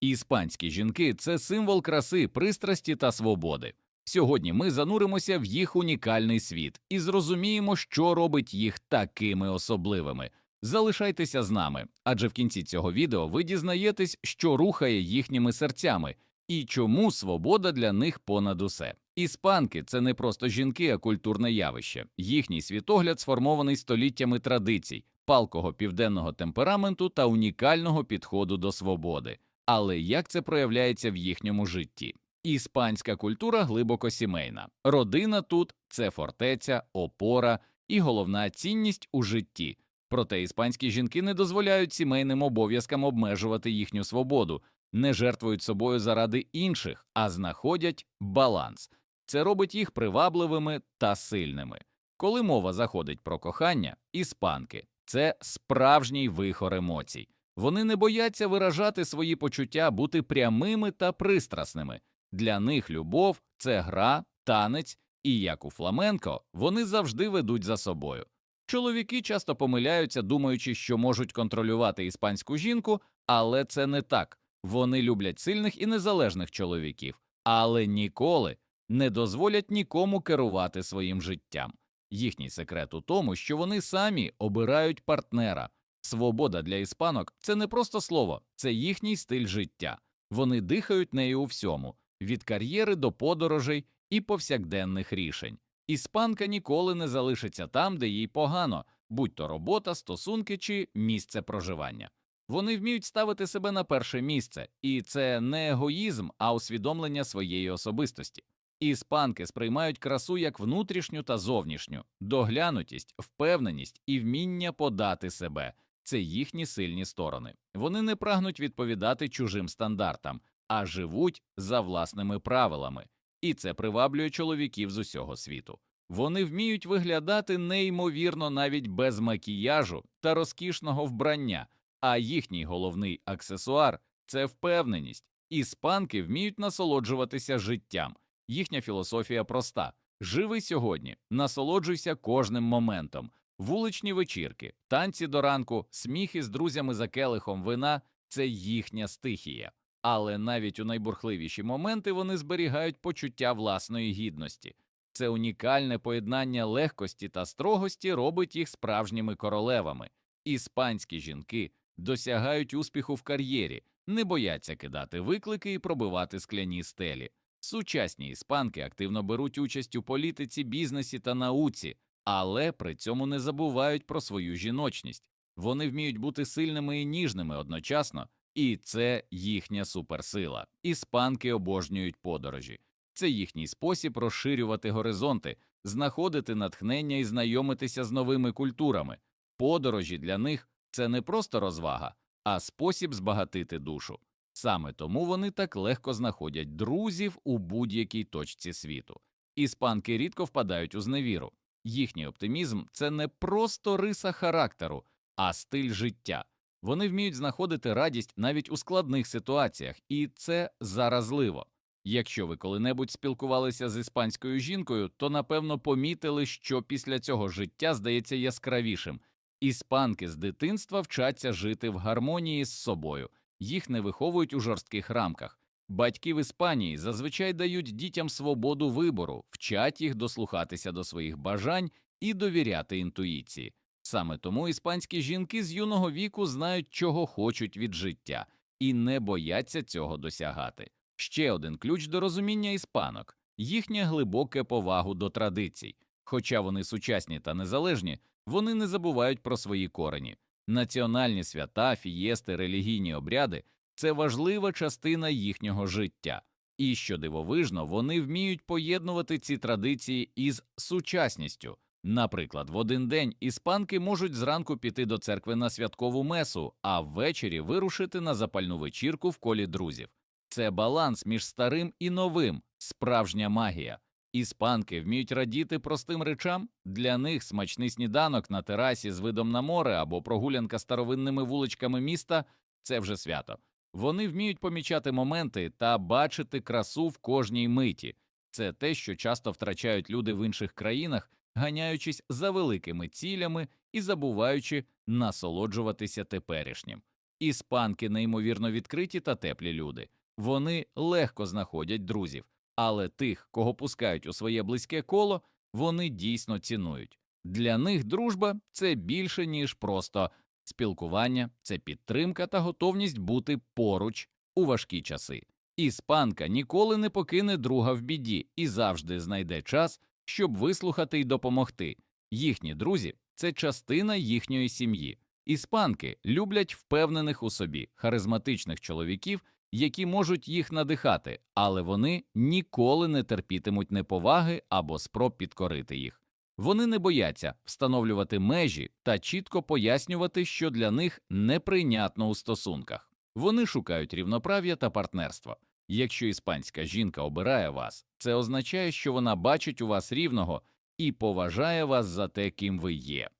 Іспанські жінки це символ краси, пристрасті та свободи. Сьогодні ми зануримося в їх унікальний світ і зрозуміємо, що робить їх такими особливими. Залишайтеся з нами, адже в кінці цього відео ви дізнаєтесь, що рухає їхніми серцями і чому свобода для них понад усе. Іспанки це не просто жінки, а культурне явище. Їхній світогляд сформований століттями традицій, палкого південного темпераменту та унікального підходу до свободи. Але як це проявляється в їхньому житті? Іспанська культура глибоко сімейна. Родина тут це фортеця, опора і головна цінність у житті. Проте іспанські жінки не дозволяють сімейним обов'язкам обмежувати їхню свободу, не жертвують собою заради інших, а знаходять баланс. Це робить їх привабливими та сильними. Коли мова заходить про кохання, іспанки це справжній вихор емоцій. Вони не бояться виражати свої почуття, бути прямими та пристрасними. Для них любов це гра, танець, і як у фламенко, вони завжди ведуть за собою. Чоловіки часто помиляються, думаючи, що можуть контролювати іспанську жінку, але це не так. Вони люблять сильних і незалежних чоловіків, але ніколи не дозволять нікому керувати своїм життям. Їхній секрет у тому, що вони самі обирають партнера. Свобода для іспанок це не просто слово, це їхній стиль життя. Вони дихають нею у всьому від кар'єри до подорожей і повсякденних рішень. Іспанка ніколи не залишиться там, де їй погано, будь то робота, стосунки чи місце проживання. Вони вміють ставити себе на перше місце, і це не егоїзм, а усвідомлення своєї особистості. Іспанки сприймають красу як внутрішню та зовнішню, доглянутість, впевненість і вміння подати себе це їхні сильні сторони. Вони не прагнуть відповідати чужим стандартам, а живуть за власними правилами, і це приваблює чоловіків з усього світу. Вони вміють виглядати неймовірно навіть без макіяжу та розкішного вбрання, а їхній головний аксесуар це впевненість. Іспанки вміють насолоджуватися життям. Їхня філософія проста: живи сьогодні, насолоджуйся кожним моментом. Вуличні вечірки, танці до ранку, сміхи з друзями за келихом вина це їхня стихія. Але навіть у найбурхливіші моменти вони зберігають почуття власної гідності. Це унікальне поєднання легкості та строгості робить їх справжніми королевами. Іспанські жінки досягають успіху в кар'єрі, не бояться кидати виклики і пробивати скляні стелі. Сучасні іспанки активно беруть участь у політиці, бізнесі та науці, але при цьому не забувають про свою жіночність. Вони вміють бути сильними і ніжними одночасно, і це їхня суперсила. Іспанки обожнюють подорожі. Це їхній спосіб розширювати горизонти, знаходити натхнення і знайомитися з новими культурами. Подорожі для них це не просто розвага, а спосіб збагатити душу. Саме тому вони так легко знаходять друзів у будь-якій точці світу. Іспанки рідко впадають у зневіру. Їхній оптимізм це не просто риса характеру, а стиль життя. Вони вміють знаходити радість навіть у складних ситуаціях, і це заразливо. Якщо ви коли-небудь спілкувалися з іспанською жінкою, то напевно помітили, що після цього життя здається яскравішим. Іспанки з дитинства вчаться жити в гармонії з собою, їх не виховують у жорстких рамках. Батьки в Іспанії зазвичай дають дітям свободу вибору, вчать їх дослухатися до своїх бажань і довіряти інтуїції. Саме тому іспанські жінки з юного віку знають, чого хочуть від життя, і не бояться цього досягати. Ще один ключ до розуміння іспанок їхня глибоке повагу до традицій. Хоча вони сучасні та незалежні, вони не забувають про свої корені. Національні свята, фієсти, релігійні обряди це важлива частина їхнього життя. І що дивовижно, вони вміють поєднувати ці традиції із сучасністю. Наприклад, в один день іспанки можуть зранку піти до церкви на святкову месу, а ввечері вирушити на запальну вечірку в колі друзів. Це баланс між старим і новим, справжня магія. Іспанки вміють радіти простим речам. Для них смачний сніданок на терасі з видом на море або прогулянка старовинними вуличками міста це вже свято. Вони вміють помічати моменти та бачити красу в кожній миті. Це те, що часто втрачають люди в інших країнах, ганяючись за великими цілями і забуваючи насолоджуватися теперішнім. Іспанки неймовірно відкриті та теплі люди. Вони легко знаходять друзів, але тих, кого пускають у своє близьке коло, вони дійсно цінують. Для них дружба це більше, ніж просто спілкування, це підтримка та готовність бути поруч у важкі часи. Іспанка ніколи не покине друга в біді і завжди знайде час, щоб вислухати й допомогти. Їхні друзі це частина їхньої сім'ї. Іспанки люблять впевнених у собі, харизматичних чоловіків, які можуть їх надихати, але вони ніколи не терпітимуть неповаги або спроб підкорити їх. Вони не бояться встановлювати межі та чітко пояснювати, що для них неприйнятно у стосунках. Вони шукають рівноправ'я та партнерство. Якщо іспанська жінка обирає вас, це означає, що вона бачить у вас рівного і поважає вас за те, ким ви є.